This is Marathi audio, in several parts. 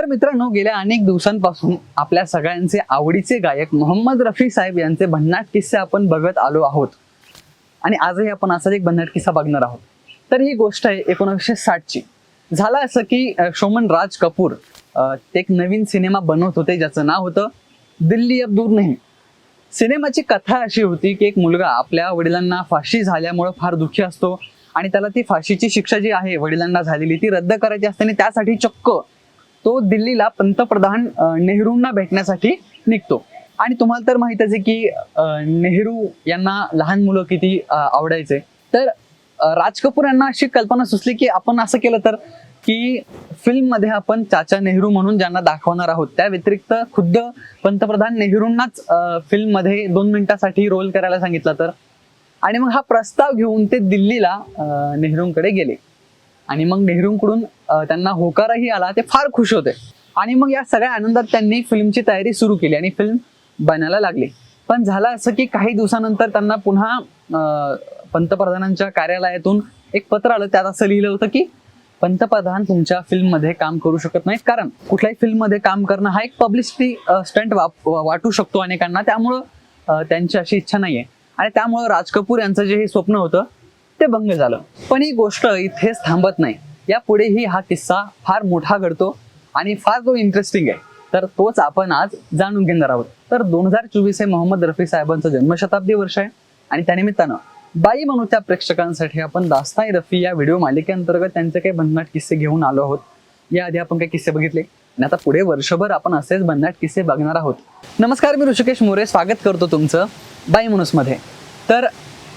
तर मित्रांनो गेल्या अनेक दिवसांपासून आपल्या सगळ्यांचे आवडीचे गायक मोहम्मद रफी साहेब यांचे भन्नाट किस्से आपण बघत आलो आहोत. आणि आजही आपण असाच एक भन्नाट किस्सा बघणार आहोत. तर ही गोष्ट आहे एकोणीसशे साठची. झालं असं की शोमन राज कपूर एक नवीन सिनेमा बनवत होते ज्याचं नाव होतं दिल्ली अब दूर नाही. सिनेमाची कथा अशी होती की एक मुलगा आपल्या वडिलांना फाशी झाल्यामुळं फार दुःखी असतो आणि त्याला ती फाशीची शिक्षा जी आहे वडिलांना झालेली ती रद्द करायची असते आणि त्यासाठी चक्क तो दिल्लीला पंतप्रधान नेहरूंना भेटण्यासाठी निघतो. आणि तुम्हाला तर माहितच आहे की नेहरू यांना लहान मुलं किती आवडायचे. तर राज कपूर यांना अशी कल्पना सुचली की आपण असं केलं तर की फिल्ममध्ये आपण चाचा नेहरू म्हणून ज्यांना दाखवणार आहोत त्या व्यतिरिक्त खुद्द पंतप्रधान नेहरूंनाच फिल्ममध्ये दोन मिनिटासाठी रोल करायला सांगितलं तर. आणि मग हा प्रस्ताव घेऊन ते दिल्लीला नेहरूंकडे गेले. आणि मग नेहरूंकडून त्यांना होकारही आला ते फार खुश होते. आणि मग या सगळ्या आनंदात त्यांनी फिल्मची तयारी सुरू केली आणि फिल्म बनायला लागली. पण झालं असं की काही दिवसानंतर त्यांना पुन्हा पंतप्रधानांच्या कार्यालयातून एक पत्र आलं. त्यात असं लिहिलं होतं की पंतप्रधान तुमच्या फिल्ममध्ये काम करू शकत नाहीत. कारण कुठल्याही फिल्ममध्ये काम करणं हा एक पब्लिसिटी स्टंट वाटू शकतो अनेकांना. त्यामुळं त्यांची अशी इच्छा नाही आहे आणि त्यामुळं राज कपूर यांचं जे हे स्वप्न होतं ते भंग झालं. पण ही गोष्ट इथेच थांबत नाही. यापुढेही हा किस्सा फार मोठा घडतो आणि फार तो इंटरेस्टिंग आहे. तर तोच आपण आज जाणून घेणार आहोत. तर दोन हजार चोवीस हे मोहम्मद रफी साहेबांचं जन्मशताब्दी वर्ष आहे आणि त्यानिमित्तानं बाई म्हणू त्या प्रेक्षकांसाठी आपण दास्ताई रफी या व्हिडिओ मालिकेअंतर्गत त्यांचे काही भन्नाट किस्से घेऊन आलो आहोत. याआधी आपण काही किस्से बघितले आणि आता पुढे वर्षभर आपण असेच भन्नाट किस्से बघणार आहोत. नमस्कार मी ऋषिकेश मोरे. स्वागत करतो तुमचं बाई मध्ये तर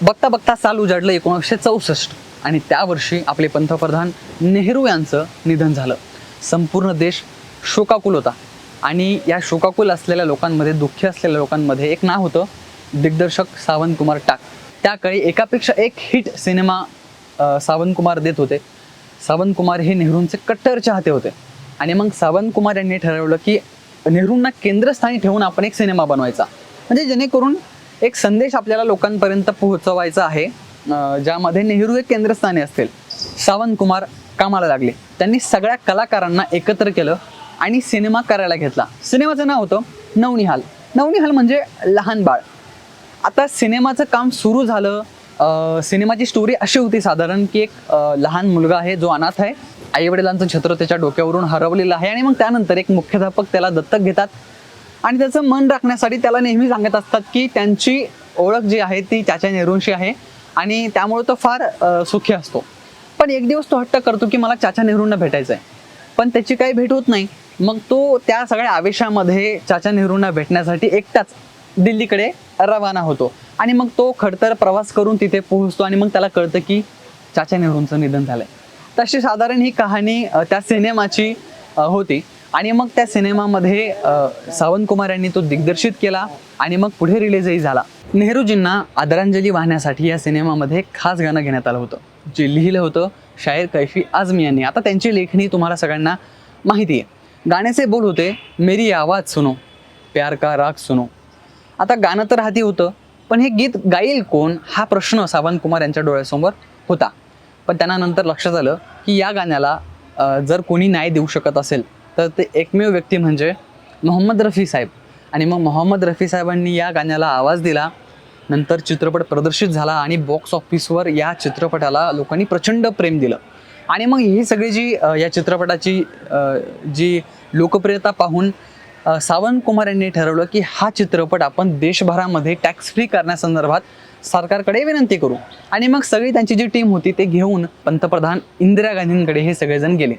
बघता बघता साल उजाडलं एकोणीसशे चौसष्ट. आणि त्या वर्षी आपले पंतप्रधान नेहरू यांचं निधन झालं. संपूर्ण देश शोकाकुल होता. आणि या शोकाकुल असलेल्या लोकांमध्ये दुःखी असलेल्या लोकांमध्ये एक नाव होतं दिग्दर्शक सावंतकुमार टाक. त्याकाळी एकापेक्षा एक हिट सिनेमा सावंतकुमार देत होते. सावंतकुमार हे नेहरूंचे कट्टर चाहते होते. आणि मग सावंतकुमार यांनी ठरवलं की नेहरूंना केंद्रस्थानी ठेवून आपण एक सिनेमा बनवायचा. म्हणजे जेणेकरून एक संदेश आपल्याला लोकांपर्यंत पोहोचवायचा आहे. ज्यामध्ये नेहरू एक केंद्रस्थानी असतील. सावंत कुमार कामाला लागले. त्यांनी सगळ्या कलाकारांना एकत्र केलं आणि सिनेमा करायला घेतला. सिनेमाचं नाव होतं नवनिहाल. नवनिहाल म्हणजे लहान बाळ. आता सिनेमाचं काम सुरू झालं. सिनेमाची स्टोरी अशी होती साधारण की एक लहान मुलगा आहे जो अनाथ आहे. आई वडिलांचं छत्र त्याच्या डोक्यावरून हरवलेलं आहे आणि मग त्यानंतर एक मुख्याध्यापक त्याला दत्तक घेतात. आणि त्याचं मन राखण्यासाठी त्याला नेहमी सांगत असतात की त्यांची ओळख जी आहे ती त्याच्या नेहरूंशी आहे. आणि त्यामुळे तो फार सुखी असतो. पण एक दिवस तो हट्ट करतो की मला चाचा नेहरूंना भेटायचं आहे पण त्याची काही भेट होत नाही. मग तो त्या सगळ्या आवेशामध्ये चाचा नेहरूंना भेटण्यासाठी एकटाच दिल्लीकडे रवाना होतो. आणि मग तो खडतर प्रवास करून तिथे पोहोचतो आणि मग त्याला कळतं की चाचा नेहरूंचं निधन झालंय. तशी साधारण ही कहाणी त्या सिनेमाची होती. आणि मग त्या सिनेमामध्ये सावंत कुमार यांनी तो दिग्दर्शित केला आणि मग पुढे रिलीजही झाला. नेहरूजींना आदरांजली वाहण्यासाठी या सिनेमामध्ये खास गाणं घेण्यात आलं होतं जे लिहिलं होतं शायर कैफी आझमी यांनी. आता त्यांची लेखणी तुम्हाला सगळ्यांना माहिती आहे. गाण्याचे बोल होते मेरी आवाज सुनो प्यार का राग सुनो. आता गाणं तर हाती होतं पण हे गीत गाईल कोण हा प्रश्न सावंत कुमार यांच्या डोळ्यासमोर होता. पण त्यांना नंतर लक्षात आलं की या गाण्याला जर कोणी न्याय देऊ शकत असेल तर ते एकमेव व्यक्ती म्हणजे मोहम्मद रफी साहेब. आणि मग मोहम्मद रफी साहेबांनी या गाण्याला आवाज दिला नंतर चित्रपट प्रदर्शित झाला आणि बॉक्स ऑफिसवर या चित्रपटाला लोकांनी प्रचंड प्रेम दिलं. आणि मग ही सगळी जी या चित्रपटाची जी लोकप्रियता पाहून सावंत कुमार यांनी ठरवलं की हा चित्रपट आपण देशभरामध्ये टॅक्स फ्री करण्यासंदर्भात सरकारकडे विनंती करू. आणि मग सगळी त्यांची जी टीम होती ते घेऊन पंतप्रधान इंदिरा गांधींकडे हे सगळेजण गेले.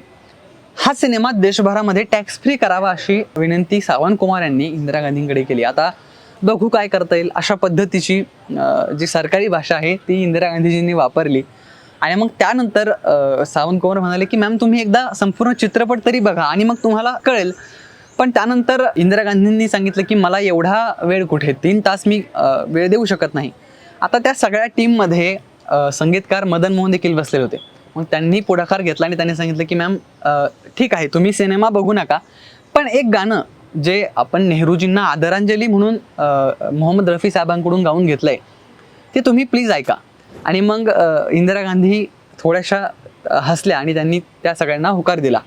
हा सिनेमा देशभरामध्ये टॅक्स फ्री करावा अशी विनंती सावंत कुमार यांनी इंदिरा गांधींकडे केली. आता बघू काय करता येईल अशा पद्धतीची जी सरकारी भाषा आहे ती इंदिरा गांधीजींनी वापरली. आणि मग त्यानंतर सावंतकुमार म्हणाले की मॅम तुम्ही एकदा संपूर्ण चित्रपट तरी बघा आणि मग तुम्हाला कळेल. पण त्यानंतर इंदिरा गांधींनी सांगितलं की मला एवढा वेळ कुठे? तीन तास मी वेळ देऊ शकत नाही. आता त्या सगळ्या टीममध्ये संगीतकार मदन मोहन देखील बसलेले होते. मग त्यांनी पुढाकार घेतला आणि त्यांनी सांगितलं की मॅम ठीक आहे तुम्ही सिनेमा बघू नका पण एक गाणं जे आपण नेहरूजींना आदरांजली म्हणून मोहम्मद रफी साहेबांकडून गाऊन आहे ते तुम्ही प्लीज ऐका. आणि मग इंदिरा गांधी थोड्याशा हसल्या आणि त्यांनी त्या सगळ्यांना होकार दिला.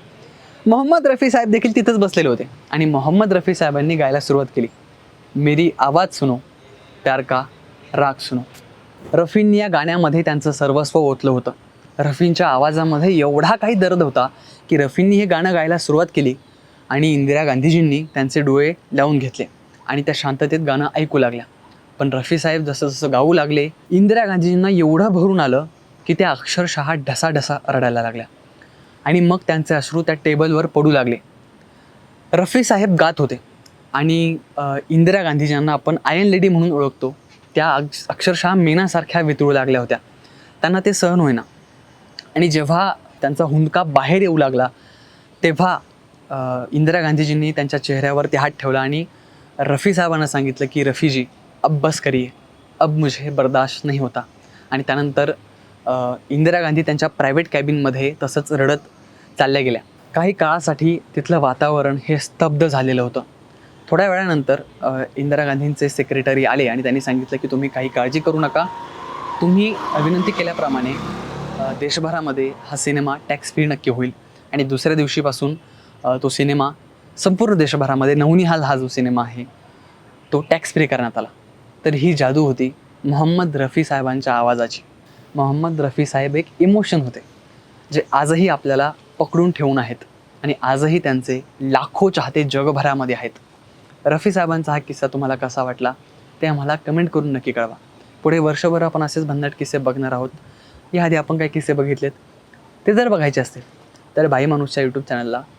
मोहम्मद रफी साहेब देखील तिथंच बसलेले होते. आणि मोहम्मद रफी साहेबांनी गायला सुरुवात केली. मेरी आवाज सुनो प्यार का राग सुनो. रफींनी या गाण्यामध्ये त्यांचं सर्वस्व ओतलं होतं. रफींच्या आवाजामध्ये एवढा काही दर्द होता की रफींनी हे गाणं गायला सुरुवात केली. आणि इंदिरा गांधीजींनी त्यांचे डोळे लावून घेतले आणि त्या शांततेत गाणं ऐकू लागल्या. पण रफी साहेब जसं जसं गाऊ लागले इंदिरा गांधीजींना एवढं भरून आलं की त्या अक्षरशः ढसाढसा रडायला लागल्या. आणि मग त्यांचे अश्रू त्या टेबलवर पडू लागले. रफी साहेब गात होते आणि इंदिरा गांधीजींना आपण आयन लेडी म्हणून ओळखतो. त्या अक्षरशः मेनासारख्या वितळू लागल्या होत्या. त्यांना ते सहन होईना. आणि जेव्हा त्यांचा हुंदका बाहेर येऊ लागला तेव्हा इंदिरा गांधीजींनी त्यांच्या चेहऱ्यावरती हात ठेवला आणि रफी साहेबांना सांगितलं की रफीजी अब बस करिये अब मुझे बर्दाश्त नाही होता. आणि त्यानंतर इंदिरा गांधी त्यांच्या प्रायव्हेट कॅबिनमध्ये तसंच रडत चालल्या गेल्या. काही काळासाठी तिथलं वातावरण हे स्तब्ध झालेलं होतं. थोड्या वेळानंतर इंदिरा गांधींचे सेक्रेटरी आले आणि त्यांनी सांगितलं की तुम्ही काही काळजी करू नका. तुम्ही विनंती केल्याप्रमाणे देशभरामध्ये हा सिनेमा टॅक्स फ्री नक्की होईल आणि दुसऱ्या दिवशीपासून तो सिनेमा संपूर्ण देशभरामध्ये नवनिहाल हा जो सिनेमा आहे तो टॅक्स फ्री करण्यात आला. तर ही जादू होती मोहम्मद रफी साहेबांच्या आवाजाची. मोहम्मद रफी साहेब एक इमोशन होते जे आजही आपल्याला पकडून ठेवून आहेत आणि आजही त्यांचे लाखो चाहते जगभरामध्ये आहेत. रफी साहेबांचा हा किस्सा तुम्हाला कसा वाटला ते आम्हाला कमेंट करून नक्की कळवा. पुढे वर्षभर आपण असेच भन्नाट किस्से बघणार आहोत. याआधी आपण काही किस्से बघितलेत. ते जर बघायचे असतील तर बाई माणूसच्या यूट्यूब चॅनलला